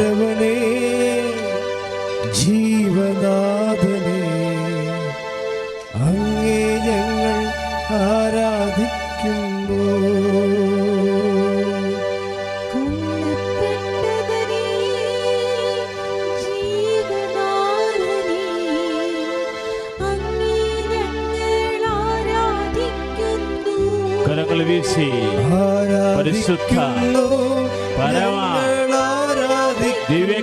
കൊല്ലപ്പെട്ടവനേ, ജീവനാഥനേ, അങ്ങേ ഞങ്ങൾ ആരാധിക്കുന്നു. കരങ്ങൾ വീശി. പരിശുദ്ധ പരമ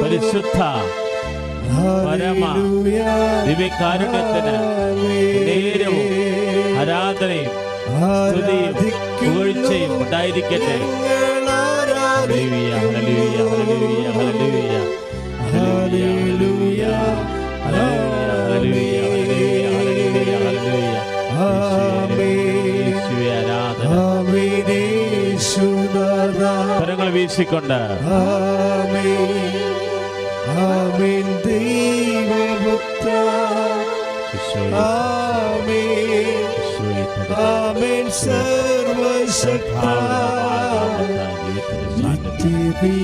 പരിശുദ്ധ പരമ ദിവ്യകാരുണ്യത്തിന് നേരവും ആരാധനയും സ്തുതിയും പുകഴ്ചയും ഉണ്ടായിരിക്കട്ടെ. ഹലിയ ഹല്ലേലൂയ, ഹല്ലേലൂയ, ഹല്ലേലൂയ. വീശിക്കൊണ്ട് ആമേ സർവശക്ത നിത്യപിതാവേ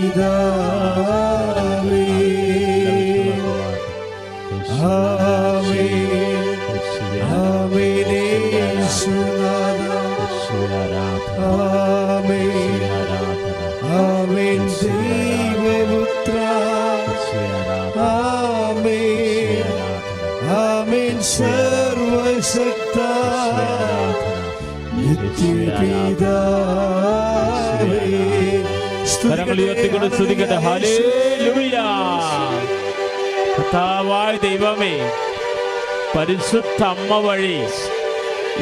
കരങ്ങൾ ഉയർത്തിക്കൊണ്ട് സ്തുതിക്കട്ടെ. കർത്താവായ ദൈവമേ പരിശുദ്ധ അമ്മ വഴി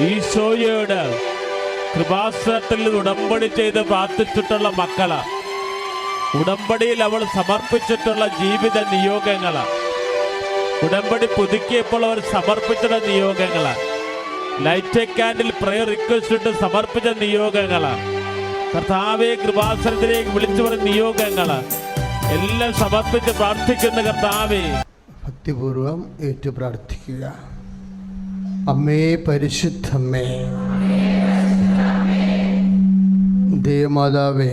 ഈശോയോട് കൃപാസനത്തിൽ ഉടമ്പടി ചെയ്ത് പ്രാർത്ഥിച്ചിട്ടുള്ള മക്കൾ ഉടമ്പടിയിൽ അവൾ സമർപ്പിച്ചിട്ടുള്ള ജീവിത നിയോഗങ്ങൾ ഉടമ്പടി പുതുക്കിയപ്പോൾ അവർ സമർപ്പിച്ചിട്ടുള്ള നിയോഗങ്ങൾ ലൈറ്റ് ക്യാൻഡിൽ പ്രയർ റിക്വസ്റ്റ് ഇട്ട് സമർപ്പിച്ച നിയോഗങ്ങൾ കർത്താവെ കൃപാസനത്തിലേക്ക് വിളിച്ചു പറഞ്ഞ നിയോഗങ്ങൾ എല്ലാം സമർപ്പിച്ച് പ്രാർത്ഥിക്കുന്ന കർത്താവെ. ഭക്തിപൂർവം ഏറ്റു പ്രാർത്ഥിക്കുക. അമ്മേ പരിശുദ്ധമ്മേ. ദേവമാതാവേ.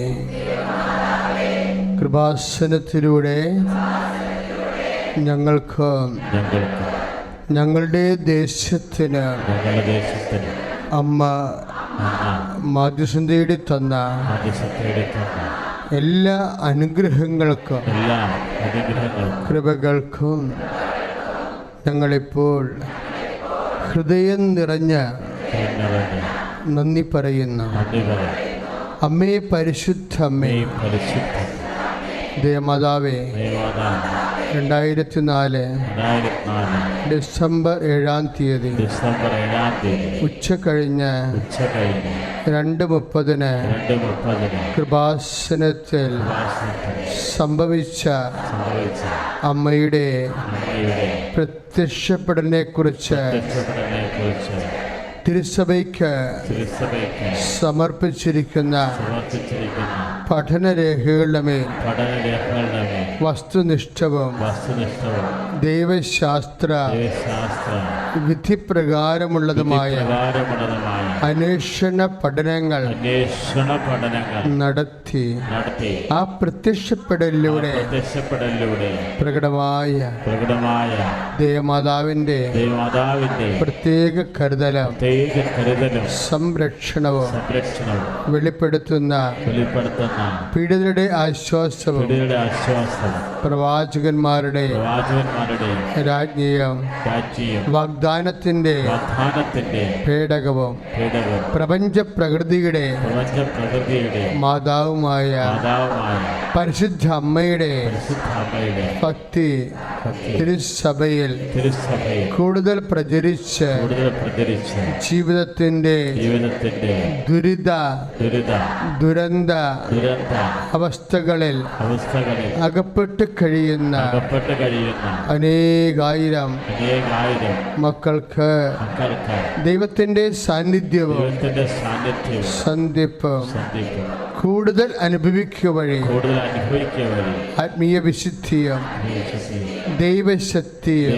കൃപാസനത്തിലൂടെ ഞങ്ങൾക്ക് ഞങ്ങൾക്ക് ഞങ്ങളുടെ ദേശത്തിന് അമ്മ മാധ്യസന്ധയുടെ തന്ന എല്ലാ അനുഗ്രഹങ്ങൾക്കും കൃപകൾക്കും ഞങ്ങളിപ്പോൾ ഹൃദയം നിറഞ്ഞ നന്ദി പറയുന്നു. അമ്മേ പരിശുദ്ധ അമ്മേ. ദൈവമാതാവ്. രണ്ടായിരത്തി നാല് ഡിസംബർ ഏഴാം തീയതി ഡിസംബർ ഏഴാം തീയതി ഉച്ച കഴിഞ്ഞ് ഉച്ച കഴിഞ്ഞ് രണ്ട് മുപ്പതിന് കൃപാസനത്തിൽ സംഭവിച്ച അമ്മയുടെ പ്രത്യക്ഷപ്പെടലിനെ കുറിച്ച് തിരുസഭയ്ക്ക് സമർപ്പിച്ചിരിക്കുന്ന പഠനരേഖകളുടെ മേൽ വസ്തുനിഷ്ഠവും വസ്തുനിഷ്ഠവും ദൈവശാസ്ത്ര ദൈവശാസ്ത്ര വിധിപ്രകാരമുള്ളതുമായ പ്രകാരമുള്ളതുമായ അന്വേഷണ പഠനങ്ങൾ നടത്തി ആ പ്രത്യക്ഷപ്പെടലിലൂടെ പ്രകടമായ പ്രകടമായ ദേവമാതാവിന്റെ പ്രത്യേക കരുതലും സംരക്ഷണവും വെളിപ്പെടുത്തുന്ന പീഡിതരുടെ ആശ്വാസവും പ്രവാചകന്മാരുടെ രാജ്ഞിയും രാജ്യം വാഗ്ദാനത്തിന്റെ പേടകവും പേടകം പ്രപഞ്ച പ്രകൃതിയുടെ മാതാവുമായ പരിശുദ്ധ അമ്മയുടെ ഭക്തി തിരുസഭയിൽ കൂടുതൽ പ്രചരിച്ച് ജീവിതത്തിന്റെ ദുരിത ദുരന്ത അവസ്ഥകളിൽ അകപ്പെട്ട് കഴിയുന്ന അനേകായിരം മക്കൾക്ക് ദൈവത്തിന്റെ സാന്നിധ്യവും സന്ധിപ്പും കൂടുതൽ അനുഭവിക്കുക വഴി ആത്മീയ വിശുദ്ധിയും ദൈവശക്തിയും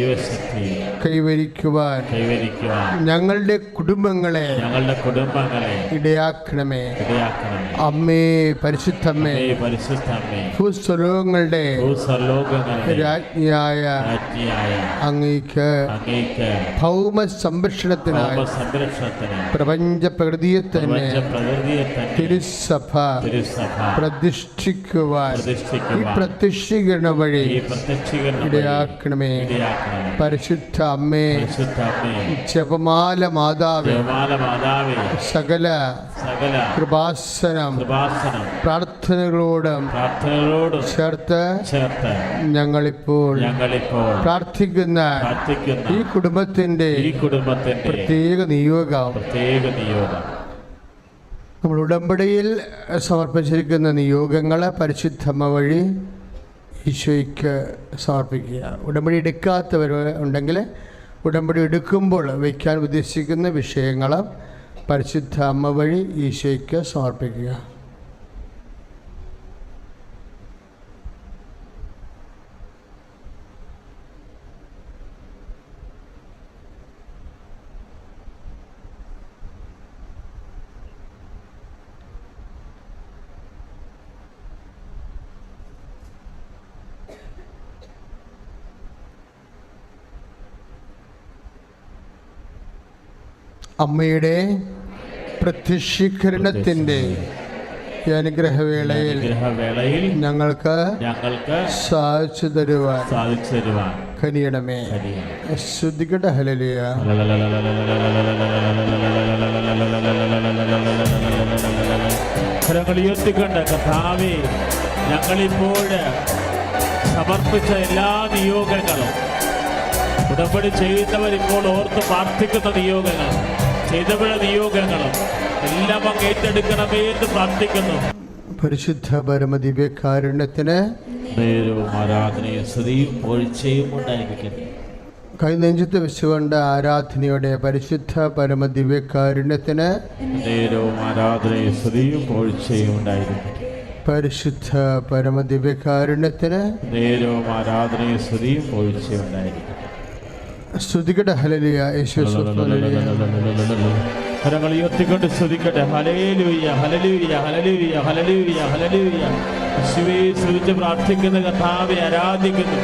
കൈവരിക്കുവാൻ കൈവരിക്കുവാൻ ഞങ്ങളുടെ കുടുംബങ്ങളെ ഞങ്ങളുടെ കുടുംബങ്ങളെ ഇടയാക്കണമേ. ഇടയാക്കണം അമ്മേ പരിശുദ്ധമ്മേ ഈ പരിശുദ്ധ അമ്മേ ഭൂസ്വലോകങ്ങളുടെ ഭൂസർലോകങ്ങളുടെ രാജ്ഞിയായ അങ്ങേക്ക് അങ്ങേക്ക് ഭൗമ സംരക്ഷണത്തിനായി സംരക്ഷണത്തിന് പ്രപഞ്ച പ്രകൃതിയെ തന്നെ തിരുസഭ പ്രതിഷ്ഠിക്കുവാൻ ഈ പ്രത്യക്ഷീകരണം വഴി ഇടയാക്കണമേ. ഇടയാക്കണം പരിശുദ്ധ അമ്മേ. ജപമാല മാതാവേ. സകല സകല കൃപാസനം പ്രാർത്ഥനകളോടും പ്രാർത്ഥനകളോടും ചേർത്ത് ചേർത്ത് ഞങ്ങളിപ്പോൾ ഞങ്ങളിപ്പോൾ പ്രാർത്ഥിക്കുന്ന പ്രാർത്ഥിക്കുന്ന ഈ കുടുംബത്തിന്റെ ഈ കുടുംബത്തിന്റെ പ്രത്യേക നിയോഗം. പ്രത്യേക നിയോഗം. നമ്മൾ ഉടമ്പടിയിൽ സമർപ്പിച്ചിരിക്കുന്ന നിയോഗങ്ങൾ പരിശുദ്ധമ്മ വഴി ഈശോയ്ക്ക് സമർപ്പിക്കുക. ഉടമ്പടി എടുക്കാത്തവർ ഉണ്ടെങ്കിൽ ഉടമ്പടി എടുക്കുമ്പോൾ വയ്ക്കാൻ ഉദ്ദേശിക്കുന്ന വിഷയങ്ങൾ പരിശുദ്ധ അമ്മ വഴി ഈശോയ്ക്ക് സമർപ്പിക്കുക. അമ്മയുടെ പ്രത്യക്ഷീകരണത്തിന്റെ അനുഗ്രഹവേളയിൽ ഞങ്ങൾക്ക് സാധിച്ചു തരുവാൻ സാധിച്ചു തരുവാൻ കനിയണമേ. ശ്രദ്ധിക്കട്ടെ ഹലലിയ ഞങ്ങൾ ഉയർത്തിക്കൊണ്ട് കഥാവേ ഞങ്ങളിപ്പോൾ സമർപ്പിച്ച എല്ലാ നിയോഗങ്ങളും ഉടമ്പടി ചെയ്യുന്നവരിപ്പോൾ ഓർത്ത് പ്രാർത്ഥിക്കുന്ന നിയോഗങ്ങൾ ചെയ്തവരുടെ നിയോഗങ്ങളും എല്ലാം അങ്ങ് ഏറ്റെടുക്കണമേ എന്ന് പ്രാർത്ഥിക്കുന്നു. പരിശുദ്ധ പരമദിവ്യകാരുണ്യത്തിന് നേരവും ആരാധനയും പൊഴിച്ചയും ഉണ്ടായിരിക്കട്ടെ. കൈനെഞ്ചത്ത് വെച്ചുകൊണ്ട് ആരാധനയുടെ പരിശുദ്ധ പരമദിവ്യകാരുണ്യത്തിന് നേരവും ആരാധനയും പൊഴിച്ചയും ഉണ്ടായിരിക്കട്ടെ. പരിശുദ്ധ പരമദിവ്യകാരുണ്യത്തിന് നേരവും ആരാധനയും ശ്രുതിയും പൊഴിച്ചയും സ്തുതിക്കട്ടെ. ഹലലിയ കരങ്ങൾ ഉയർത്തിക്കൊണ്ട് സ്തുതിക്കട്ടെ. ഹലേലൂയ ഹലലൂയ ഹലലൂയ ഹലലൂയ ഹലലൂയ ശിവയെ സ്തുതിച്ച് പ്രാർത്ഥിക്കുന്ന കഥാവെ ആരാധിക്കുന്നു.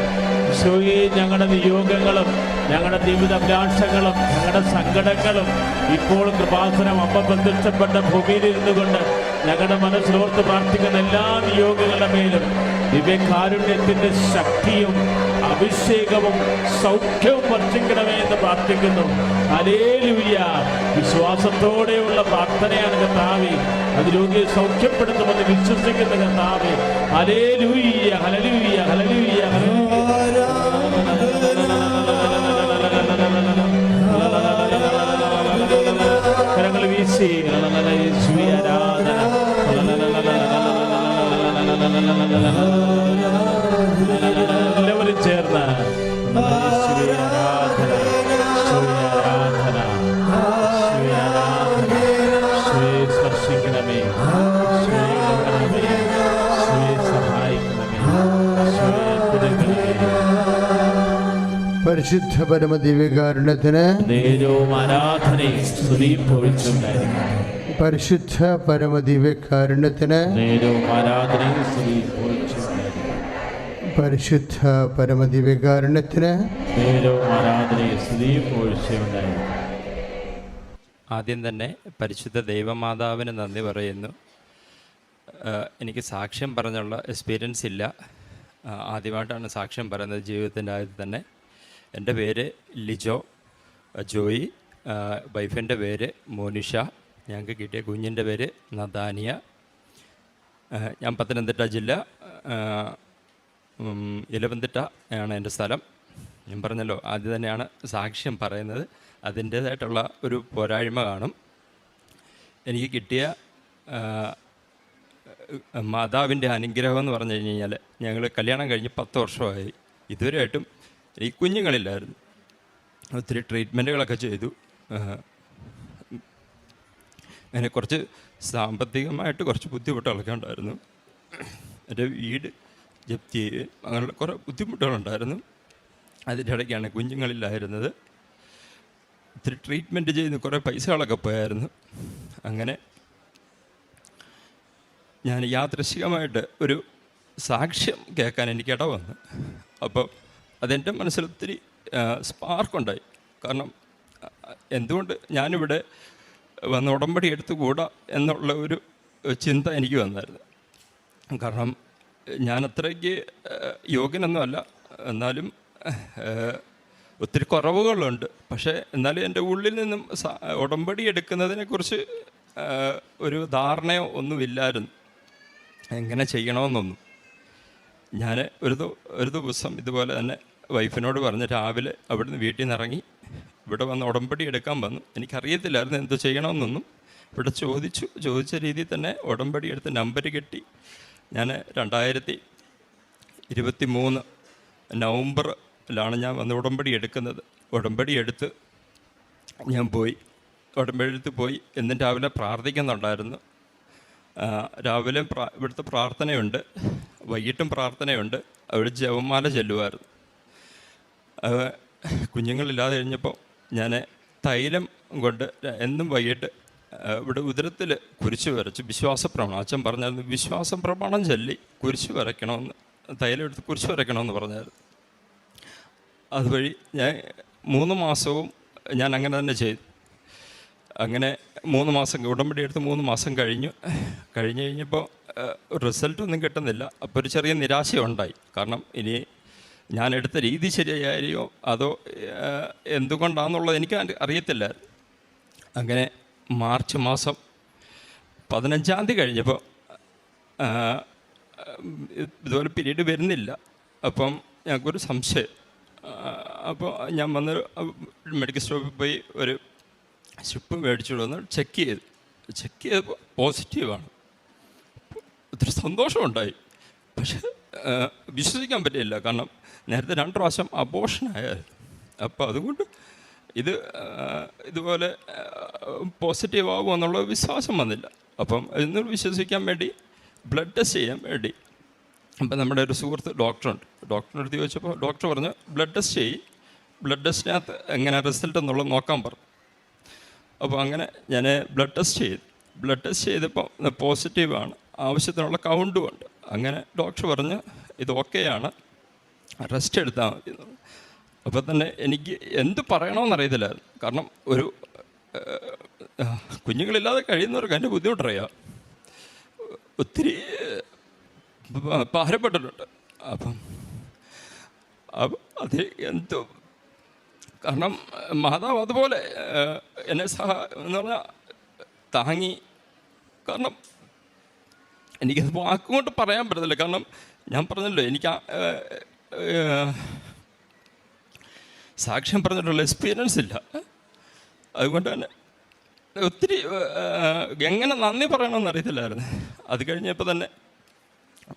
ശിവയെ ഞങ്ങളുടെ നിയോഗങ്ങളും ഞങ്ങളുടെ ജീവിതാഭിലാഷങ്ങളും ഞങ്ങളുടെ സങ്കടങ്ങളും ഇപ്പോൾ കൃപാസനം അമ്മ പ്രത്യക്ഷപ്പെട്ട ഭൂമിയിൽ ഇരുന്നുകൊണ്ട് ഞങ്ങളുടെ മനസ്സിലോർത്ത് പ്രാർത്ഥിക്കുന്ന എല്ലാ നിയോഗങ്ങളുടെ മേലും കാരുണ്യത്തിന്റെ ശക്തിയും അഭിഷേകവും സൗഖ്യവും വർഷിക്കണമേ എന്ന് പ്രാർത്ഥിക്കുന്നു. അലേലുയ്യ വിശ്വാസത്തോടെയുള്ള പ്രാർത്ഥനയാണ് കർത്താവെ. അത് രോഗിയെ സൗഖ്യപ്പെടുത്തുമെന്ന് വിശ്വസിക്കുന്ന കർത്താവെ. അലേലുയ്യ ഹലലുയ്യ ഹലലുയ്യ കരങ്ങൾ വീശി. ആരാധന പരിശുദ്ധ പരമദിവ്യകാരുണ്യത്തിന് നേരവും ആരാധനയും സ്തുതിയും പൊഴിച്ചുണ്ടായിരിക്കട്ടെ പരിശുദ്ധ പരമദിവ്യകാരുണ്യത്തിന് നേരവും ആരാധനയും സ്തുതിയും പൊഴിച്ചുണ്ടായിരിക്കട്ടെ പരിശുദ്ധ പരമദിവ്യകാരുണ്യത്തിന് നേരവും ആരാധനയും സ്തുതിയും പൊഴിച്ചുണ്ടായിരിക്കട്ടെ ആദ്യം തന്നെ പരിശുദ്ധ ദൈവമാതാവിന് നന്ദി പറയുന്നു. എനിക്ക് സാക്ഷ്യം പറഞ്ഞുള്ള എക്സ്പീരിയൻസ് ഇല്ല. ആദ്യമായിട്ടാണ് സാക്ഷ്യം പറയുന്നത് ജീവിതത്തിന്റെ ആദ്യത്തിൽ തന്നെ. എന്റെ പേര് ലിജോ ജോയി വൈഫിന്റെ പേര് മോനിഷ ഞങ്ങൾക്ക് കിട്ടിയ കുഞ്ഞിന്റെ പേര് നദാനിയ. ഞാൻ പത്തനംതിട്ട ജില്ല ഇലവന്തിട്ട ആണ് എന്റെ സ്ഥലം. ഞാൻ പറഞ്ഞല്ലോ ആദ്യം തന്നെയാണ് സാക്ഷ്യം പറയുന്നത്. അതിന്റേതായിട്ടുള്ള ഒരു പോരായ്മ കാണും. എനിക്ക് കിട്ടിയ മാതാവിന്റെ അനുഗ്രഹം എന്ന് പറഞ്ഞു കഴിഞ്ഞ് കഴിഞ്ഞാൽ ഞങ്ങൾ കല്യാണം കഴിഞ്ഞ് പത്ത് വർഷമായി. ഇതുവരെയായിട്ടും ഈ കുഞ്ഞുങ്ങളില്ലായിരുന്നു. ഒത്തിരി ട്രീറ്റ്മെന്റുകളൊക്കെ ചെയ്തു. അങ്ങനെ കുറച്ച് സാമ്പത്തികമായിട്ട് കുറച്ച് ബുദ്ധിമുട്ടുകളൊക്കെ ഉണ്ടായിരുന്നു. എന്റെ വീട് ജപ്തി ചെയ്യുകയും അങ്ങനെയുള്ള കുറേ ബുദ്ധിമുട്ടുകളുണ്ടായിരുന്നു. അതിന്റെ ഇടയ്ക്കാണ് കുഞ്ഞുങ്ങളില്ലായിരുന്നത്. ഒത്തിരി ട്രീറ്റ്മെന്റ് ചെയ്യുന്ന കുറേ പൈസകളൊക്കെ പോയായിരുന്നു. അങ്ങനെ ഞാൻ യാദൃശികമായിട്ട് ഒരു സാക്ഷ്യം കേൾക്കാൻ എനിക്ക് ഇട വന്നു അപ്പോൾ അതെന്റെ മനസ്സിൽ ഒത്തിരി സ്പാർക്കുണ്ടായി കാരണം എന്തുകൊണ്ട് ഞാനിവിടെ വന്ന് ഉടമ്പടി എടുത്തുകൂടാ എന്നുള്ള ഒരു ചിന്ത എനിക്ക് വന്നായിരുന്നു. കാരണം ഞാൻ അത്രയ്ക്ക് യോഗ്യനൊന്നുമല്ല. എന്നാലും ഒത്തിരി കുറവുകളുണ്ട്. പക്ഷേ എന്നാലും എന്റെ ഉള്ളിൽ നിന്നും ഉടമ്പടി എടുക്കുന്നതിനെക്കുറിച്ച് ഒരു ധാരണയോ ഒന്നുമില്ലായിരുന്നു. എങ്ങനെ ചെയ്യണമെന്നൊന്നും. ഞാൻ ഒരു ഒരു ദിവസം ഇതുപോലെ തന്നെ വൈഫിനോട് പറഞ്ഞ് രാവിലെ അവിടുന്ന് വീട്ടിൽ നിന്ന് ഇറങ്ങി. ഇവിടെ വന്ന് ഉടമ്പടി എടുക്കാൻ വന്നു. എനിക്കറിയത്തില്ലായിരുന്നു എന്ത് ചെയ്യണമെന്നൊന്നും. ഇവിടെ ചോദിച്ചു. ചോദിച്ച രീതിയിൽ തന്നെ ഉടമ്പടി എടുത്ത് നമ്പർ കെട്ടി. ഞാൻ രണ്ടായിരത്തി ഇരുപത്തി മൂന്ന് നവംബറിലാണ് ഞാൻ വന്ന് ഉടമ്പടി എടുക്കുന്നത്. ഉടമ്പടി എടുത്ത് ഞാൻ പോയി. ഉടമ്പടി എടുത്ത് പോയി. എന്നും രാവിലെ പ്രാർത്ഥിക്കുന്നുണ്ടായിരുന്നു. രാവിലെ പ്രാ ഇവിടുത്തെ പ്രാർത്ഥനയുണ്ട്. വൈകിട്ടും പ്രാർത്ഥനയുണ്ട്. അവിടെ ജപമാല ചെല്ലുമായിരുന്നു. അത് കുഞ്ഞുങ്ങളില്ലാതെ കഴിഞ്ഞപ്പോൾ ഞാൻ തൈലം കൊണ്ട് എന്നും വൈകിട്ട് ഇവിടെ ഉദരത്തിൽ കുരിശ് വരച്ച് വിശ്വാസ പ്രമാണം അച്ഛൻ പറഞ്ഞായിരുന്നു വിശ്വാസ പ്രമാണം ചൊല്ലി കുരിശ് വരയ്ക്കണമെന്ന് തൈലം എടുത്ത് കുരിശ് വരയ്ക്കണമെന്ന് പറഞ്ഞായിരുന്നു. അതുവഴി ഞാൻ മൂന്ന് മാസവും ഞാൻ അങ്ങനെ തന്നെ ചെയ്തു. അങ്ങനെ മൂന്ന് മാസം ഉടമ്പടി എടുത്ത് മൂന്ന് മാസം കഴിഞ്ഞു. കഴിഞ്ഞ് കഴിഞ്ഞപ്പോൾ റിസൾട്ടൊന്നും കിട്ടുന്നില്ല. അപ്പോൾ ഒരു ചെറിയ നിരാശയുണ്ടായി. കാരണം ഇനി ഞാൻ എടുത്ത രീതി ശരിയായോ? അതോ എന്തുകൊണ്ടാണെന്നുള്ളത് എനിക്ക് അറിയത്തില്ല. അങ്ങനെ മാർച്ച് മാസം പതിനഞ്ചാം തീയതി കഴിഞ്ഞപ്പോൾ ഇതുപോലെ പീരീഡ് വരുന്നില്ല. അപ്പം ഞങ്ങൾക്കൊരു സംശയം. അപ്പോൾ ഞാൻ വന്ന് മെഡിക്കൽ സ്റ്റോപ്പിൽ പോയി ഒരു സ്ട്രിപ്പ് മേടിച്ചുകൊണ്ട് വന്ന് ചെക്ക് ചെയ്ത്. ചെക്ക് ചെയ്തപ്പോൾ പോസിറ്റീവാണ്. ഒത്തിരി സന്തോഷമുണ്ടായി. പക്ഷേ വിശ്വസിക്കാൻ പറ്റില്ല. കാരണം നേരത്തെ രണ്ട് പ്രാവശ്യം അബോഷനായായിരുന്നു അപ്പോൾ അതുകൊണ്ട് ഇത് ഇതുപോലെ പോസിറ്റീവ് ആകുമോ എന്നുള്ള വിശ്വാസം വന്നില്ല. അപ്പം ഇന്ന് വിശ്വസിക്കാൻ വേണ്ടി ബ്ലഡ് ടെസ്റ്റ് ചെയ്യാൻ വേണ്ടി അപ്പം നമ്മുടെ ഒരു സുഹൃത്ത് ഡോക്ടറുണ്ട് ഡോക്ടറിന്റെ അടുത്ത് ചോദിച്ചപ്പോൾ ഡോക്ടർ പറഞ്ഞു ബ്ലഡ് ടെസ്റ്റ് ചെയ്യും. ബ്ലഡ് ടെസ്റ്റിനകത്ത് എങ്ങനെ റിസൾട്ട് എന്നുള്ളത് നോക്കാൻ പറഞ്ഞു അപ്പോൾ അങ്ങനെ ഞാൻ ബ്ലഡ് ടെസ്റ്റ് ചെയ്തു. ബ്ലഡ് ടെസ്റ്റ് ചെയ്തപ്പോൾ പോസിറ്റീവാണ് ആവശ്യത്തിനുള്ള കൗണ്ടും ഉണ്ട്. അങ്ങനെ ഡോക്ടർ പറഞ്ഞ് ഇത് ഓക്കെയാണ് റെസ്റ്റ് എടുത്താൽ മതി. അപ്പോൾ തന്നെ എനിക്ക് എന്ത് പറയണമെന്നറിയത്തില്ലായിരുന്നു കാരണം ഒരു കുഞ്ഞുങ്ങളില്ലാതെ കഴിയുന്നവർക്ക് എന്റെ ബുദ്ധിമുട്ടറിയാം. ഒത്തിരി ഭാരപ്പെട്ടിട്ടുണ്ട്. അപ്പം അത് എന്തോ കാരണം മാതാവ് അതുപോലെ എന്നെ സഹ എന്ന് പറഞ്ഞാൽ താങ്ങി കാരണം എനിക്കത് വാക്കുകൊണ്ട് പറയാൻ പറ്റത്തില്ല. കാരണം ഞാൻ പറഞ്ഞല്ലോ എനിക്ക് സാക്ഷ്യം പറഞ്ഞിട്ടുള്ള എക്സ്പീരിയൻസ് ഇല്ല. അതുകൊണ്ട് തന്നെ ഒത്തിരി എങ്ങനെ നന്ദി പറയണമെന്ന് അറിയത്തില്ലായിരുന്നു. അത് കഴിഞ്ഞപ്പോൾ തന്നെ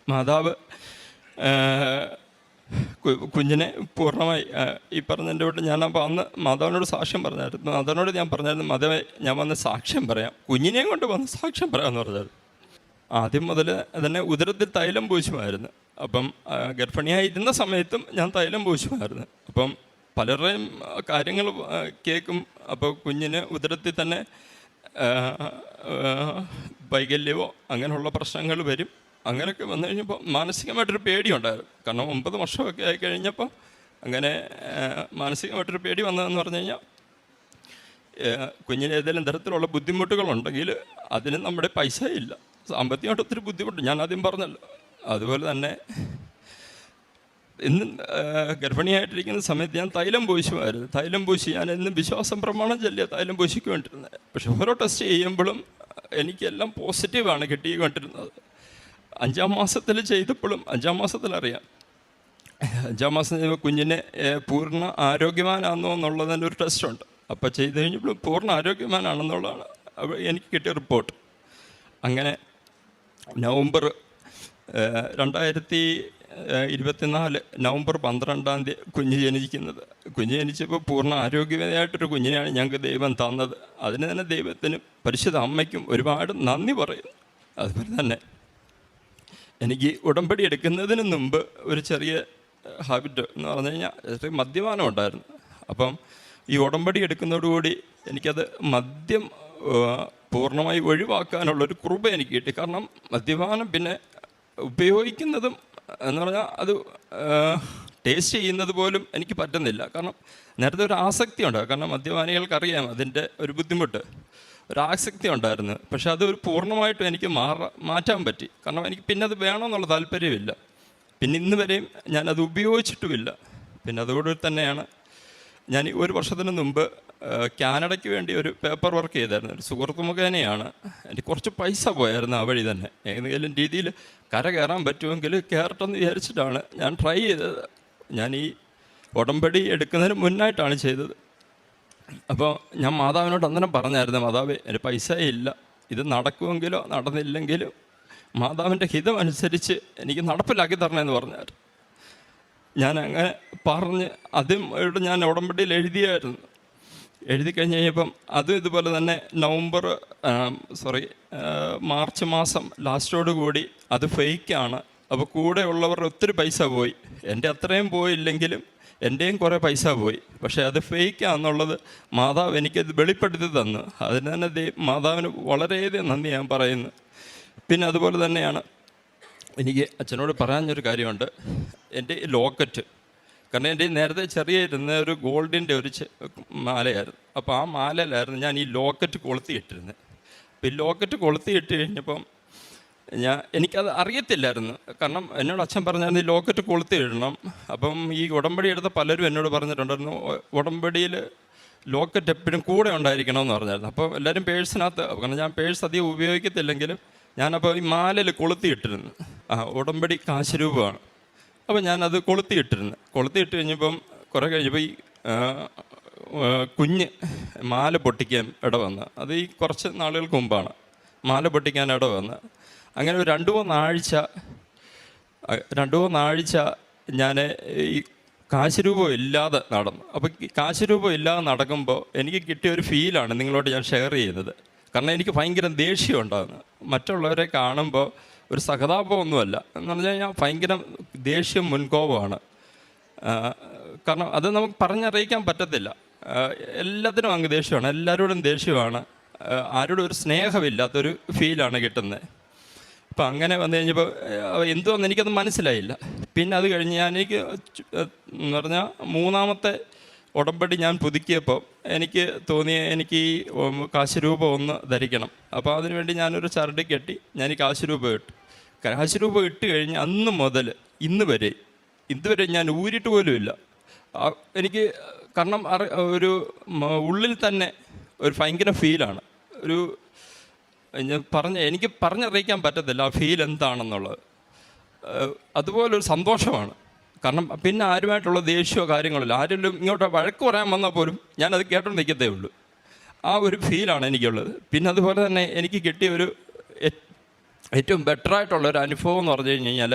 മാതാവ് കുഞ്ഞിനെ പൂർണമായി ഈ പറഞ്ഞതിന്റെ വീട്ടിൽ ഞാൻ അപ്പോൾ അന്ന് മാതാവിനോട് സാക്ഷ്യം പറഞ്ഞായിരുന്നു. മാതാവിനോട് ഞാൻ പറഞ്ഞായിരുന്നു മാതാവ് ഞാൻ വന്ന് സാക്ഷ്യം പറയാം. കുഞ്ഞിനെയും കൊണ്ട് വന്ന് സാക്ഷ്യം പറയാമെന്ന് പറഞ്ഞായിരുന്നു. ആദ്യം മുതൽ തന്നെ ഉദരത്തിൽ തൈലം പൂശുമായിരുന്നു. അപ്പം ഗർഭിണിയായിരുന്ന സമയത്തും ഞാൻ തൈലം പൂശുമായിരുന്നു. അപ്പം പലരുടെയും കാര്യങ്ങൾ കേൾക്കും. അപ്പോൾ കുഞ്ഞിന് ഉദരത്തിൽ തന്നെ വൈകല്യമോ അങ്ങനെയുള്ള പ്രശ്നങ്ങൾ വരും. അങ്ങനെയൊക്കെ വന്നു കഴിഞ്ഞപ്പോൾ മാനസികമായിട്ടൊരു പേടിയുണ്ടായിരുന്നു. കാരണം ഒമ്പത് വർഷമൊക്കെ ആയി കഴിഞ്ഞപ്പോൾ അങ്ങനെ മാനസികമായിട്ടൊരു പേടി വന്നതെന്ന് പറഞ്ഞു കഴിഞ്ഞാൽ കുഞ്ഞിന് ഏതെങ്കിലും തരത്തിലുള്ള ബുദ്ധിമുട്ടുകളുണ്ടെങ്കിൽ അതിന് നമ്മുടെ പൈസ ഇല്ല സാമ്പത്തികമായിട്ട് ഒത്തിരി ബുദ്ധിമുട്ട്. ഞാൻ ആദ്യം പറഞ്ഞല്ലോ. അതുപോലെ തന്നെ ഇന്ന് ഗർഭിണിയായിട്ടിരിക്കുന്ന സമയത്ത് ഞാൻ തൈലം പൂശുമായിരുന്നു. തൈലം പൂശി ഞാൻ എന്നും വിശ്വാസം പ്രമാണം ചെല്ലിയ തൈലം പൂശിക്കൊണ്ടിരുന്നത്. പക്ഷെ ഓരോ ടെസ്റ്റ് ചെയ്യുമ്പോഴും എനിക്കെല്ലാം പോസിറ്റീവാണ് കിട്ടിക്കൊണ്ടിരുന്നത്. അഞ്ചാം മാസത്തിൽ ചെയ്തപ്പോഴും അഞ്ചാം മാസത്തിലറിയാം അഞ്ചാം മാസം ചെയ്യുമ്പോൾ കുഞ്ഞിനെ പൂർണ ആരോഗ്യവാനാണോ എന്നുള്ളതിന്റെ ഒരു ടെസ്റ്റ് ഉണ്ട് അപ്പോൾ ചെയ്ത് കഴിഞ്ഞപ്പോൾ പൂർണ ആരോഗ്യവാനാണെന്നുള്ളതാണ് എനിക്ക് കിട്ടിയ റിപ്പോർട്ട്. അങ്ങനെ നവംബർ രണ്ടായിരത്തി ഇരുപത്തിനാല് നവംബർ പന്ത്രണ്ടാം തീയതി കുഞ്ഞ് ജനിക്കുന്നത്. കുഞ്ഞ് ജനിച്ചപ്പോൾ പൂർണ ആരോഗ്യവനായിട്ടൊരു കുഞ്ഞിനെയാണ് ഞങ്ങൾക്ക് ദൈവം തന്നത്. അതിന് തന്നെ ദൈവത്തിനും പരിശുദ്ധ അമ്മയ്ക്കും ഒരുപാട് നന്ദി പറയുന്നു. അതുപോലെ തന്നെ എനിക്ക് ഉടമ്പടി എടുക്കുന്നതിന് മുമ്പ് ഒരു ചെറിയ ഹാബിറ്റ് എന്ന് പറഞ്ഞു കഴിഞ്ഞാൽ ചെറിയ മദ്യപാനം ഉണ്ടായിരുന്നു. അപ്പം ഈ ഉടമ്പടി എടുക്കുന്നതോടുകൂടി എനിക്കത് മദ്യം പൂർണമായി ഒഴിവാക്കാനുള്ളൊരു കൃപ എനിക്ക് കിട്ടി. കാരണം മദ്യപാനം പിന്നെ ഉപയോഗിക്കുന്നതും എന്ന് പറഞ്ഞാൽ അത് ടേസ്റ്റ് ചെയ്യുന്നത് പോലും എനിക്ക് പറ്റുന്നില്ല. കാരണം നേരത്തെ ഒരു ആസക്തി ഉണ്ട്. കാരണം മദ്യപാനികൾക്കറിയാം അതിന്റെ ഒരു ബുദ്ധിമുട്ട്. ഒരു ആസക്തി ഉണ്ടായിരുന്നു. പക്ഷെ അത് ഒരു പൂർണമായിട്ടും എനിക്ക് മാറ മാറ്റാൻ പറ്റി. കാരണം എനിക്ക് പിന്നെ അത് വേണമെന്നുള്ള താല്പര്യമില്ല. പിന്നെ ഇന്ന് വരെയും ഞാനത് ഉപയോഗിച്ചിട്ടുമില്ല. പിന്നെ അതോടുകൂടി തന്നെയാണ് ഞാൻ ഒരു വർഷത്തിന് മുമ്പ് കാനഡയ്ക്ക് വേണ്ടി ഒരു പേപ്പർ വർക്ക് ചെയ്തായിരുന്നു. ഒരു സുഹൃത്ത് മുഖേനയാണ്. എനിക്ക് കുറച്ച് പൈസ പോയായിരുന്നു ആ വഴി തന്നെ. ഏതെങ്കിലും രീതിയിൽ കര കയറാൻ പറ്റുമെങ്കിൽ കയറട്ടെന്ന് വിചാരിച്ചിട്ടാണ് ഞാൻ ട്രൈ ചെയ്തത്. ഞാൻ ഈ ഉടമ്പടി എടുക്കുന്നതിന് മുന്നായിട്ടാണ് ചെയ്തത്. അപ്പോൾ ഞാൻ മാതാവിനോട് അന്നേരം പറഞ്ഞായിരുന്നു മാതാവ് എന്റെ പൈസ ഇല്ല. ഇത് നടക്കുമെങ്കിലോ നടന്നില്ലെങ്കിലും മാതാവിന്റെ ഹിതം അനുസരിച്ച് എനിക്ക് നടപ്പിലാക്കി തരണമെന്ന് പറഞ്ഞായിരുന്നു. ഞാൻ അങ്ങനെ പറഞ്ഞ് ഇവിടെ ഞാൻ ഉടമ്പടിയിൽ എഴുതിയായിരുന്നു. എഴുതി കഴിഞ്ഞ് കഴിഞ്ഞപ്പം അതും ഇതുപോലെ തന്നെ നവംബർ സോറി മാർച്ച് മാസം ലാസ്റ്റോട് കൂടി അത് ഫേക്കാണ് അപ്പോൾ കൂടെ ഉള്ളവരുടെ ഒത്തിരി പൈസ പോയി. എന്റെ അത്രയും പോയില്ലെങ്കിലും എന്റെയും കുറേ പൈസ പോയി. പക്ഷേ അത് ഫേക്കാന്നുള്ളത് മാതാവ് എനിക്കത് വെളിപ്പെടുത്തി തന്നു. അതിന് തന്നെ ദൈ മാതാവിന് വളരെയധികം നന്ദി ഞാൻ പറയുന്നു. പിന്നെ അതുപോലെ തന്നെയാണ് എനിക്ക് അച്ഛനോട് പറയാനൊരു കാര്യമുണ്ട്. എന്റെ ലോക്കറ്റ് കാരണം എന്റെ നേരത്തെ ചെറിയ ഇരുന്ന ഒരു ഗോൾഡിന്റെ ഒരു മാലയായിരുന്നു. അപ്പോൾ ആ മാലയിലായിരുന്നു ഞാൻ ഈ ലോക്കറ്റ് കൊളുത്തിയിട്ടിരുന്നത്. അപ്പോൾ ഈ ലോക്കറ്റ് കൊളുത്തി ഇട്ട് കഴിഞ്ഞപ്പം ഞാൻ എനിക്കത് അറിയത്തില്ലായിരുന്നു. കാരണം എന്നോട് അച്ഛൻ പറഞ്ഞായിരുന്നു ഈ ലോക്കറ്റ് കൊളുത്തി ഇടണം അപ്പം ഈ ഉടമ്പടി എടുത്ത പലരും എന്നോട് പറഞ്ഞിട്ടുണ്ടായിരുന്നു "ഒ- ഉടമ്പടിയിൽ ലോക്കറ്റ് എപ്പോഴും കൂടെ ഉണ്ടായിരിക്കണം എന്ന് പറഞ്ഞായിരുന്നു. അപ്പോൾ എല്ലാവരും പേഴ്സിനകത്ത് കാരണം ഞാൻ പേഴ്സ് അധികം ഉപയോഗിക്കത്തില്ലെങ്കിലും ഞാനപ്പോൾ ഈ മാലയിൽ കൊളുത്തിയിട്ടിരുന്നു. ആ ഉടമ്പടി കാശുരൂപമാണ് അപ്പോൾ ഞാനത് കൊളുത്തിയിട്ടിരുന്നു. കൊളുത്തിയിട്ട് കഴിഞ്ഞപ്പം കുറേ കഴിഞ്ഞപ്പോൾ ഈ കുഞ്ഞ് മാല പൊട്ടിക്കാൻ ഇട വന്ന്. അത് ഈ കുറച്ച് നാളുകൾക്ക് മുമ്പാണ്. മാല പൊട്ടിക്കാൻ ഇട വന്ന്. അങ്ങനെ ഒരു രണ്ട് മൂന്നാഴ്ച രണ്ടു മൂന്നാഴ്ച ഞാൻ ഈ കാശ് രൂപം ഇല്ലാതെ നടന്നു. അപ്പോൾ കാശുരൂപം കാശ് രൂപം ഇല്ലാതെ നടക്കുമ്പോൾ എനിക്ക് കിട്ടിയ ഒരു ഫീലാണ് നിങ്ങളോട് ഞാൻ ഷെയർ ചെയ്യുന്നത്. കാരണം എനിക്ക് ഭയങ്കര ദേഷ്യം ഉണ്ടാകുന്നു മറ്റുള്ളവരെ കാണുമ്പോൾ ഒരു സഹതാപമൊന്നുമല്ല. എന്ന് പറഞ്ഞു കഴിഞ്ഞാൽ ഭയങ്കര ദേഷ്യം മുൻകോപമാണ്. കാരണം അത് നമുക്ക് പറഞ്ഞറിയിക്കാൻ പറ്റത്തില്ല. എല്ലാത്തിനും അങ്ങ് ദേഷ്യമാണ്. എല്ലാവരോടും ദേഷ്യമാണ്. ആരോടും ഒരു സ്നേഹമില്ലാത്തൊരു ഫീലാണ് കിട്ടുന്നത്. അപ്പം അങ്ങനെ വന്നു കഴിഞ്ഞപ്പോൾ എന്തുവന്ന് എനിക്കത് മനസ്സിലായില്ല. പിന്നെ അത് കഴിഞ്ഞ് ഞാൻ എനിക്ക് എന്ന് പറഞ്ഞാൽ മൂന്നാമത്തെ ഉടമ്പടി ഞാൻ പുതുക്കിയപ്പോൾ എനിക്ക് തോന്നിയ എനിക്ക് ഈ കാശുരൂപ ഒന്ന് ധരിക്കണം. അപ്പോൾ അതിനുവേണ്ടി ഞാനൊരു ചരട് കെട്ടി ഞാൻ ഈ കാശുരൂപ ഇട്ടു. കാശുരൂപ ഇട്ട് കഴിഞ്ഞ് അന്ന് മുതൽ ഇന്ന് വരെ ഇതുവരെ ഞാൻ ഊരിട്ട് പോലുമില്ല എനിക്ക് കാരണം ഒരു ഉള്ളിൽ തന്നെ ഒരു ഭയങ്കര ഫീലാണ് ഒരു ഞാൻ പറഞ്ഞ എനിക്ക് പറഞ്ഞറിയിക്കാൻ പറ്റത്തില്ല ആ ഫീൽ എന്താണെന്നുള്ളത്. അതുപോലൊരു സന്തോഷമാണ്. കാരണം പിന്നെ ആരുമായിട്ടുള്ള ദേഷ്യമോ കാര്യങ്ങളില്ല ആരെങ്കിലും ഇങ്ങോട്ട് വഴക്ക് പറയാൻ വന്നാൽ പോലും ഞാനത് കേട്ടോണ്ട് നിൽക്കത്തേ ഉള്ളൂ. ആ ഒരു ഫീലാണ് എനിക്കുള്ളത്. പിന്നെ അതുപോലെ തന്നെ എനിക്ക് കിട്ടിയ ഒരു ഏറ്റവും ബെറ്ററായിട്ടുള്ള ഒരു അനുഭവം എന്ന് പറഞ്ഞു കഴിഞ്ഞ് കഴിഞ്ഞാൽ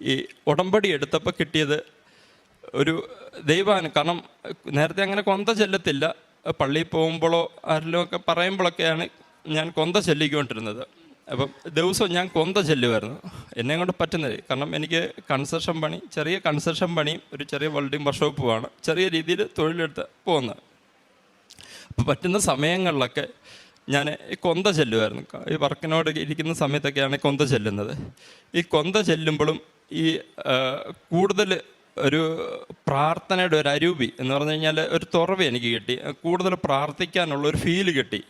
ഈ ഉടമ്പടി എടുത്തപ്പോൾ കിട്ടിയത് ഒരു ദൈവാന്. കാരണം നേരത്തെ അങ്ങനെ കൊന്ത ചെല്ലത്തില്ല. പള്ളിയിൽ പോകുമ്പോഴോ ആരെങ്കിലും ഒക്കെ പറയുമ്പോഴൊക്കെയാണ് ഞാൻ കൊന്ത ചെല്ലിക്കൊണ്ടിരുന്നത്. അപ്പം ദിവസവും ഞാൻ കൊന്ത ചെല്ലുമായിരുന്നു എന്നെ കൊണ്ട് പറ്റുന്നത് കാരണം എനിക്ക് കൺസ്ട്രക്ഷൻ പണി ചെറിയ കൺസ്ട്രക്ഷൻ പണിയും ഒരു ചെറിയ വെൽഡിംഗ് വർക്ക്ഷോപ്പുമാണ് ചെറിയ രീതിയിൽ തൊഴിലെടുത്ത് പോകുന്നത് അപ്പോൾ പറ്റുന്ന സമയങ്ങളിലൊക്കെ ഞാൻ കൊന്ത ചെല്ലുമായിരുന്നു ഈ വർക്കിനോട് ഇരിക്കുന്ന സമയത്തൊക്കെയാണ് കൊന്ത ചെല്ലുന്നത്. ഈ കൊന്ത ചെല്ലുമ്പോഴും ഈ കൂടുതൽ ഒരു പ്രാർത്ഥനയുടെ ഒരു അരൂപി എന്ന് പറഞ്ഞു കഴിഞ്ഞാൽ ഒരു തുറവ് എനിക്ക് കിട്ടി. കൂടുതൽ പ്രാർത്ഥിക്കാനുള്ള ഒരു ഫീൽ കിട്ടി.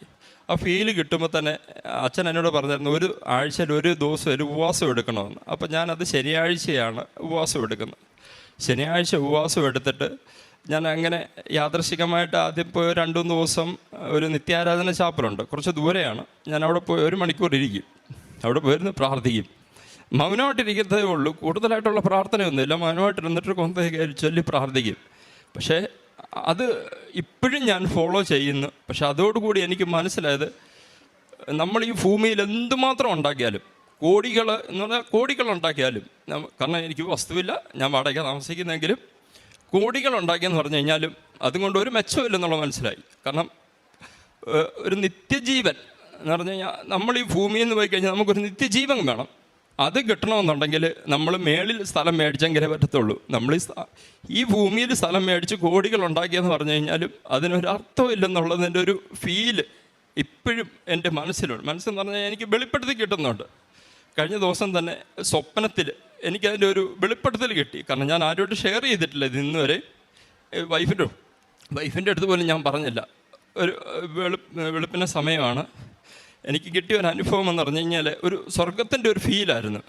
ആ ഫീൽ കിട്ടുമ്പോൾ തന്നെ അച്ഛൻ എന്നോട് പറഞ്ഞിരുന്നു ഒരു ആഴ്ചയിൽ ഒരു ദിവസം ഒരു ഉപവാസം എടുക്കണമെന്ന്. അപ്പോൾ ഞാനത് ശനിയാഴ്ചയാണ് ഉപവാസം എടുക്കുന്നത്. ശനിയാഴ്ച ഉപവാസം എടുത്തിട്ട് ഞാൻ അങ്ങനെ യാദർശികമായിട്ട് ആദ്യം പോയി രണ്ട് മൂന്ന് ദിവസം ഒരു നിത്യാരാധന ചാപ്പലുണ്ട്. കുറച്ച് ദൂരെയാണ്. ഞാൻ അവിടെ പോയി ഒരു മണിക്കൂർ ഇരിക്കും. അവിടെ പോയിരുന്ന് പ്രാർത്ഥിക്കും. മൗനമായിട്ടിരിക്കുന്നതേ ഉള്ളൂ. കൂടുതലായിട്ടുള്ള പ്രാർത്ഥനയൊന്നുമില്ല. മൗനമായിട്ടിരുന്നിട്ട് കൊന്തേ ചൊല്ലി പ്രാർത്ഥിക്കും. പക്ഷേ അത് ഇപ്പോഴും ഞാൻ ഫോളോ ചെയ്യുന്നു. പക്ഷെ അതോടുകൂടി എനിക്ക് മനസ്സിലായത് നമ്മൾ ഈ ഭൂമിയിൽ എന്തുമാത്രം ഉണ്ടാക്കിയാലും കോടികൾ എന്ന് പറഞ്ഞാൽ കോടികൾ ഉണ്ടാക്കിയാലും കാരണം എനിക്ക് വസ്തുവില്ല ഞാൻ വാടക താമസിക്കുന്നെങ്കിലും കോടികൾ ഉണ്ടാക്കിയെന്ന് പറഞ്ഞു കഴിഞ്ഞാലും അതുകൊണ്ട് ഒരു മെച്ചമില്ലെന്നുള്ള മനസ്സിലായി. കാരണം ഒരു നിത്യജീവൻ എന്ന് പറഞ്ഞു കഴിഞ്ഞാൽ നമ്മൾ ഈ ഭൂമിയിൽ നിന്ന് പോയി കഴിഞ്ഞാൽ നമുക്കൊരു നിത്യജീവൻ വേണം. അത് കിട്ടണമെന്നുണ്ടെങ്കിൽ നമ്മൾ മേളിൽ സ്ഥലം മേടിച്ചെങ്കിലേ പറ്റത്തുള്ളൂ. നമ്മൾ ഈ ഈ ഭൂമിയിൽ സ്ഥലം മേടിച്ച് കോടികൾ ഉണ്ടാക്കിയെന്ന് പറഞ്ഞു കഴിഞ്ഞാലും അതിനൊരു അർത്ഥമില്ലെന്നുള്ളതിന്റെ ഒരു ഫീൽ ഇപ്പോഴും എന്റെ മനസ്സിലുണ്ട്. മനസ്സെന്ന് പറഞ്ഞാൽ എനിക്ക് വെളിപ്പെടുത്തി കിട്ടുന്നുണ്ട്. കഴിഞ്ഞ ദിവസം തന്നെ സ്വപ്നത്തിൽ എനിക്കതിന്റെ ഒരു വെളിപ്പെടുത്തൽ കിട്ടി. കാരണം ഞാൻ ആരോട്ട് ഷെയർ ചെയ്തിട്ടില്ല ഇത് ഇന്ന് വരെ വൈഫിന്റെ വൈഫിന്റെ അടുത്ത് പോലും ഞാൻ പറഞ്ഞില്ല. ഒരു വെളു വെളുപ്പിന്റെ സമയമാണ്. എനിക്ക് കിട്ടിയ ഒരു അനുഭവം എന്ന് പറഞ്ഞു കഴിഞ്ഞാൽ ഒരു സ്വർഗത്തിന്റെ ഒരു ഫീലായിരുന്നു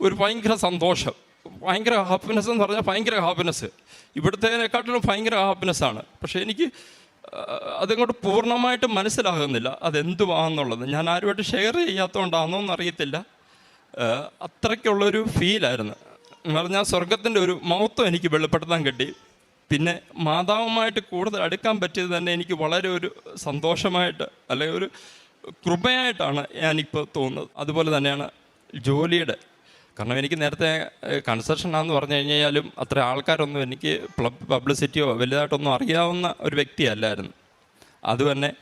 ഒരു ഭയങ്കര സന്തോഷം. ഭയങ്കര ഹാപ്പിനെസ് എന്ന് പറഞ്ഞാൽ ഭയങ്കര ഹാപ്പിനെസ് ഇവിടുത്തേനെക്കാട്ടിലും ഭയങ്കര ഹാപ്പിനെസ്സാണ് പക്ഷേ എനിക്ക് അതങ്ങോട്ട് പൂർണമായിട്ട് മനസ്സിലാകുന്നില്ല. അതെന്തുവാന്നുള്ളത്. ഞാൻ ആരുമായിട്ട് ഷെയർ ചെയ്യാത്തതുകൊണ്ടാണോ എന്നറിയത്തില്ല. അത്രയ്ക്കുള്ളൊരു ഫീലായിരുന്നു എന്ന് പറഞ്ഞാൽ സ്വർഗത്തിന്റെ ഒരു മഹത്വം എനിക്ക് വെളിപ്പെടുത്താൻ കിട്ടി. പിന്നെ മാതാവുമായിട്ട് കൂടുതൽ അടുക്കാൻ പറ്റിയത് തന്നെ എനിക്ക് വളരെ ഒരു സന്തോഷമായിട്ട് അല്ലെങ്കിൽ ഒരു കൃപയായിട്ടാണ് ഞാനിപ്പോൾ തോന്നുന്നത്. അതുപോലെ തന്നെയാണ് ജോലിയുടെ. കാരണം എനിക്ക് നേരത്തെ കൺസ്ട്രക്ഷൻ ആണെന്ന് പറഞ്ഞു കഴിഞ്ഞാലും അത്ര ആൾക്കാരൊന്നും എനിക്ക് പബ്ലിസിറ്റിയോ വലുതായിട്ടൊന്നും അറിയാവുന്ന ഒരു വ്യക്തിയല്ലായിരുന്നു. അത് തന്നെ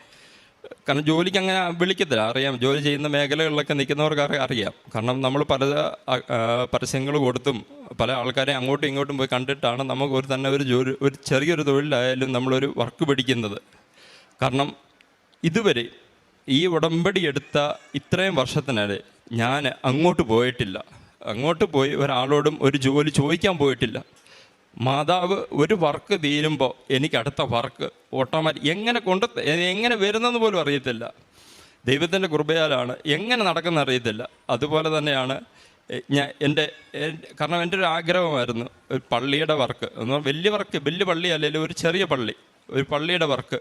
കാരണം ജോലിക്ക് അങ്ങനെ വിളിക്കത്തില്ല. അറിയാം ജോലി ചെയ്യുന്ന മേഖലകളിലൊക്കെ നിൽക്കുന്നവർക്ക് അറി- അറിയാം. കാരണം നമ്മൾ പല പരസ്യങ്ങൾ കൊടുത്തും പല ആൾക്കാരെ അങ്ങോട്ടും ഇങ്ങോട്ടും പോയി കണ്ടിട്ടാണ് നമുക്ക് ഒരു തന്നെ ഒരു ജോലി ഒരു ചെറിയൊരു തൊഴിലായാലും നമ്മളൊരു വർക്ക് പിടിക്കുന്നത് കാരണം ഇതുവരെ ഈ ഉടമ്പടി എടുത്ത ഇത്രയും വർഷത്തിനിടെ ഞാൻ അങ്ങോട്ട് പോയിട്ടില്ല. അങ്ങോട്ട് പോയി ഒരാളോടും ഒരു ജോലി ചോദിക്കാൻ പോയിട്ടില്ല. മാതാവ് ഒരു വർക്ക് തീരുമ്പോൾ എനിക്ക് അടുത്ത വർക്ക് ഓട്ടോമാറ്റിക് എങ്ങനെ കൊണ്ട് എങ്ങനെ വരുന്നെന്ന് പോലും അറിയത്തില്ല. ദൈവത്തിന്റെ കൃപയാലാണ് എങ്ങനെ നടക്കുന്ന അറിയത്തില്ല. അതുപോലെ തന്നെയാണ് ഞാൻ എന്റെ കാരണം എന്റെ ഒരു ആഗ്രഹമായിരുന്നു ഒരു പള്ളിയുടെ വർക്ക്. എന്ന് വലിയ വർക്ക് വലിയ പള്ളി അല്ലെങ്കിൽ ഒരു ചെറിയ പള്ളി ഒരു പള്ളിയുടെ വർക്ക്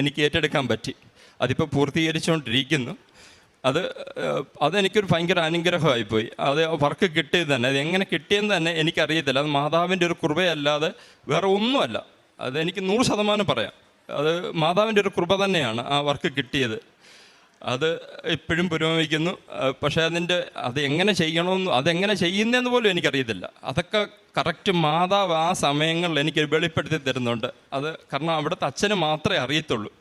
എനിക്ക് ഏറ്റെടുക്കാൻ പറ്റി. അതിപ്പോൾ പൂർത്തീകരിച്ചുകൊണ്ടിരിക്കുന്നു അത് അതെനിക്കൊരു ഭയങ്കര അനുഗ്രഹമായിപ്പോയി. അത് വർക്ക് കിട്ടിയത് തന്നെ. അത് എങ്ങനെ കിട്ടിയെന്ന് തന്നെ എനിക്കറിയത്തില്ല. അത് മാതാവിന്റെ ഒരു കൃപയല്ലാതെ വേറെ ഒന്നുമല്ല. അതെനിക്ക് നൂറ് ശതമാനം പറയാം. അത് മാതാവിന്റെ ഒരു കൃപ തന്നെയാണ് ആ വർക്ക് കിട്ടിയത്. അത് ഇപ്പോഴും പുരോഗമിക്കുന്നു. പക്ഷേ അതിന്റെ അത് എങ്ങനെ ചെയ്യണമെന്ന് അതെങ്ങനെ ചെയ്യുന്നതെന്ന് പോലും എനിക്കറിയത്തില്ല. അതൊക്കെ കറക്റ്റ് മാതാവ് ആ സമയങ്ങളിൽ എനിക്ക് വെളിപ്പെടുത്തി തരുന്നുണ്ട്. അത് കാരണം അവിടുത്തെ അച്ഛന് മാത്രമേ അറിയത്തുള്ളൂ.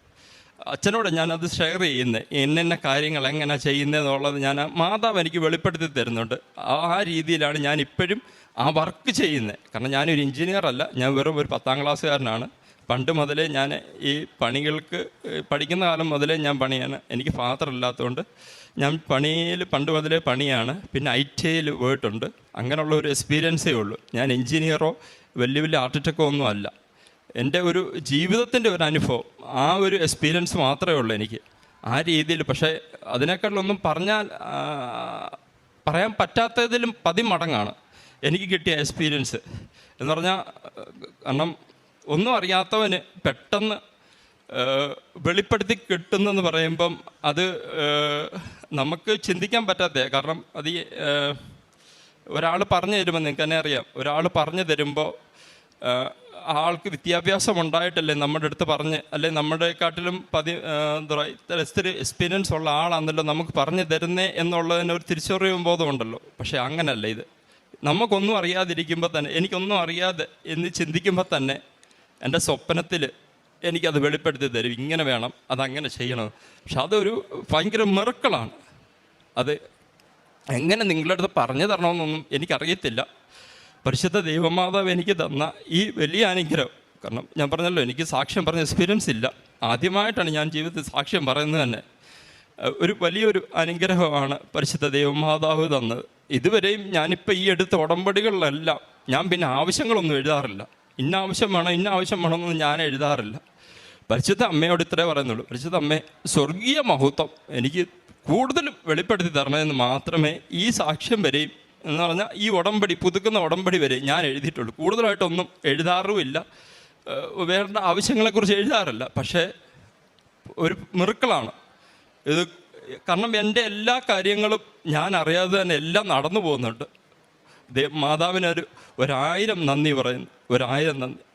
അച്ഛനോട് ഞാനത് ഷെയർ ചെയ്യുന്നത് എന്നെന്ന കാര്യങ്ങൾ എങ്ങനെ ചെയ്യുന്നതെന്നുള്ളത് ഞാൻ മാതാവ് എനിക്ക് വെളിപ്പെടുത്തി തരുന്നുണ്ട്. ആ ആ രീതിയിലാണ് ഞാൻ ഇപ്പോഴും ആ വർക്ക് ചെയ്യുന്നത് കാരണം ഞാനൊരു എഞ്ചിനീയർ അല്ല. ഞാൻ വെറും ഒരു പത്താം ക്ലാസ്സുകാരനാണ്. പണ്ട് മുതലേ ഞാൻ ഈ പണികൾക്ക് പഠിക്കുന്ന കാലം മുതലേ ഞാൻ പണിയാണ്. എനിക്ക് ഫാദർ ഇല്ലാത്തതുകൊണ്ട് ഞാൻ പണിയിൽ പണ്ട് മുതലേ പണിയാണ്. പിന്നെ ഐ ടി ഐയിൽ പോയിട്ടുണ്ട്. അങ്ങനെയുള്ള ഒരു എക്സ്പീരിയൻസേ ഉള്ളൂ. ഞാൻ എഞ്ചിനീയറോ വലിയ വലിയ ആർട്ടിറ്റക്കോ ഒന്നും അല്ല. എന്റെ ഒരു ജീവിതത്തിന്റെ ഒരു അനുഭവം ആ ഒരു എക്സ്പീരിയൻസ് മാത്രമേ ഉള്ളൂ എനിക്ക്. ആ രീതിയിൽ പക്ഷേ അതിനേക്കാളൊന്നും പറഞ്ഞാൽ പറയാൻ പറ്റാത്തതിലും പതിമടങ്ങാണ് എനിക്ക് കിട്ടിയ എക്സ്പീരിയൻസ് എന്ന് പറഞ്ഞാൽ കാരണം ഒന്നും അറിയാത്തവന് പെട്ടെന്ന് വെളിപ്പെടുത്തി കിട്ടുന്നെന്ന് പറയുമ്പം അത് നമുക്ക് ചിന്തിക്കാൻ പറ്റാത്ത കാരണം അത് ഒരാൾ പറഞ്ഞു തരുമ്പോൾ നിങ്ങൾക്ക് തന്നെ അറിയാം. ഒരാൾ പറഞ്ഞു തരുമ്പോൾ ആൾക്ക് വിദ്യാഭ്യാസം ഉണ്ടായിട്ടല്ലേ നമ്മുടെ അടുത്ത് പറഞ്ഞ് അല്ലെ? നമ്മുടെക്കാട്ടിലും പതി എന്താ പറയുക എക്സ്പീരിയൻസ് ഉള്ള ആളാണല്ലോ നമുക്ക് പറഞ്ഞു തരുന്നേ എന്നുള്ളതിന് ഒരു തിരിച്ചറിവും ബോധമുണ്ടല്ലോ പക്ഷേ അങ്ങനല്ല ഇത്. നമുക്കൊന്നും അറിയാതിരിക്കുമ്പോൾ തന്നെ എനിക്കൊന്നും അറിയാതെ എന്ന് ചിന്തിക്കുമ്പോൾ തന്നെ എന്റെ സ്വപ്നത്തിൽ എനിക്കത് വെളിപ്പെടുത്തി തരും. ഇങ്ങനെ വേണം അതങ്ങനെ ചെയ്യണം. പക്ഷെ അതൊരു ഭയങ്കര മെറുക്കളാണ് അത് എങ്ങനെ നിങ്ങളുടെ അടുത്ത് പറഞ്ഞു തരണമെന്നൊന്നും എനിക്കറിയത്തില്ല. പരിശുദ്ധ ദൈവമാതാവ് എനിക്ക് തന്ന ഈ വലിയ അനുഗ്രഹം. കാരണം ഞാൻ പറഞ്ഞല്ലോ എനിക്ക് സാക്ഷ്യം പറഞ്ഞ എക്സ്പീരിയൻസ് ഇല്ല. ആദ്യമായിട്ടാണ് ഞാൻ ജീവിതത്തിൽ സാക്ഷ്യം പറയുന്നത് തന്നെ. ഒരു വലിയൊരു അനുഗ്രഹമാണ് പരിശുദ്ധ ദൈവമാതാവ് തന്നത്. ഇതുവരെയും ഞാനിപ്പോൾ ഈ എടുത്ത ഉടമ്പടികളിലെല്ലാം ഞാൻ പിന്നെ ആവശ്യങ്ങളൊന്നും എഴുതാറില്ല. ഇന്ന ആവശ്യം വേണം ഇന്ന ആവശ്യം വേണമെന്നൊന്നും ഞാൻ എഴുതാറില്ല. പരിശുദ്ധ അമ്മയോട് ഇത്രേ പറയുന്നുള്ളൂ. പരിശുദ്ധ അമ്മേ സ്വർഗീയ മഹത്വം എനിക്ക് കൂടുതലും വെളിപ്പെടുത്തി തരണമെന്ന് മാത്രമേ ഈ സാക്ഷ്യം വരെയും എന്ന് പറഞ്ഞാൽ ഈ ഉടമ്പടി പുതുക്കുന്ന ഉടമ്പടി വരെ ഞാൻ എഴുതിയിട്ടുള്ളൂ. കൂടുതലായിട്ടൊന്നും എഴുതാറുമില്ല. വേറെ ആവശ്യങ്ങളെക്കുറിച്ച് എഴുതാറില്ല. പക്ഷേ ഒരു മിറുക്കളാണ്. ഇത് കാരണം എന്റെ എല്ലാ കാര്യങ്ങളും ഞാൻ അറിയാതെ തന്നെ എല്ലാം നടന്നു പോകുന്നുണ്ട്. മാതാവിനൊരു ഒരായിരം നന്ദി പറയുന്നു. ഒരായിരം നന്ദി.